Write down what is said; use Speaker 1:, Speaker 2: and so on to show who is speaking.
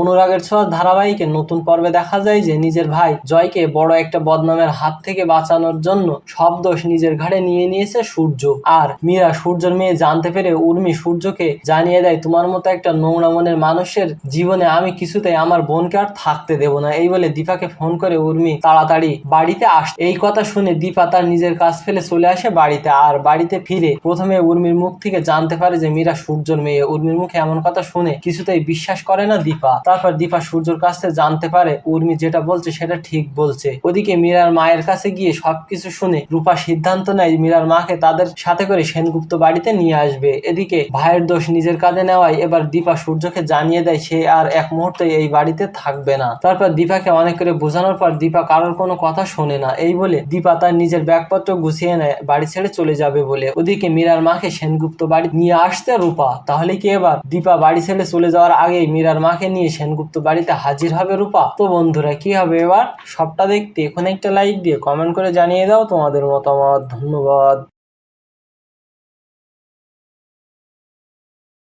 Speaker 1: অনুরাগের ছোঁয়া ধারাবাহিকের নতুন পর্বে দেখা যায় যে নিজের ভাই জয়কে বড় একটা বদনামের হাত থেকে বাঁচানোর জন্য সব দোষ নিজের ঘাড়ে নিয়ে নিয়েছে সূর্য। আর মীরা সূর্যর মেয়ে জানতে পেরে উর্মি সূর্যকে জানিয়ে দেয়, তোমার মতো একটা নোংরা মনের মানুষের জীবনে আমি কিছুতেই আমার বোনকে আর থাকতে দেব না। এই বলে দীপাকে ফোন করে উর্মি, তাড়াতাড়ি বাড়িতে আস। এই কথা শুনে দীপা তার নিজের কাজ ফেলে চলে আসে বাড়িতে। আর বাড়িতে ফিরে প্রথমে উর্মির মুখ থেকে জানতে পারে যে মীরা সূর্যর মেয়ে। উর্মির মুখে এমন কথা শুনে কিছুতেই বিশ্বাস করে না দীপা। তারপর দীপা সূর্যর কাছ জানতে পারে উর্মি যেটা বলছে সেটা ঠিক বলছে। ওদিকে মীরার মায়ের কাছে গিয়ে সবকিছু শুনে রূপা সিদ্ধান্ত নেয় মীরার মাকে তাদের সাথে করে সেনগুপ্ত বাড়িতে নিয়ে আসবে। এদিকে ভাইয়ের দোষ নিজের কাঁধে নেওয়ায় এবার দীপা সূর্যকে জানিয়ে দেয় সে আর এক মুহূর্তে এই বাড়িতে থাকবে না। তারপর দীপাকে অনেক করে বোঝানোর পর দীপা কারোর কোনো কথা শোনে না। এই বলে দীপা তার নিজের ব্যাগপত্র গুছিয়ে নেয়, বাড়ি ছেড়ে চলে যাবে বলে। ওদিকে মীরার মাকে সেনগুপ্ত বাড়ি নিয়ে আসতে রূপা। তাহলে কি এবার দীপা বাড়ি ছেড়ে চলে যাওয়ার আগেই মীরার মাকে নিয়ে সেনগুপ্ত বাড়িতে হাজির হবে রূপা। তো বন্ধুরা, কি হবে এবার? সবটা দেখতে এখন একটা লাইক দিয়ে কমেন্ট করে জানিয়ে দাও তোমাদের মতামত। ধন্যবাদ।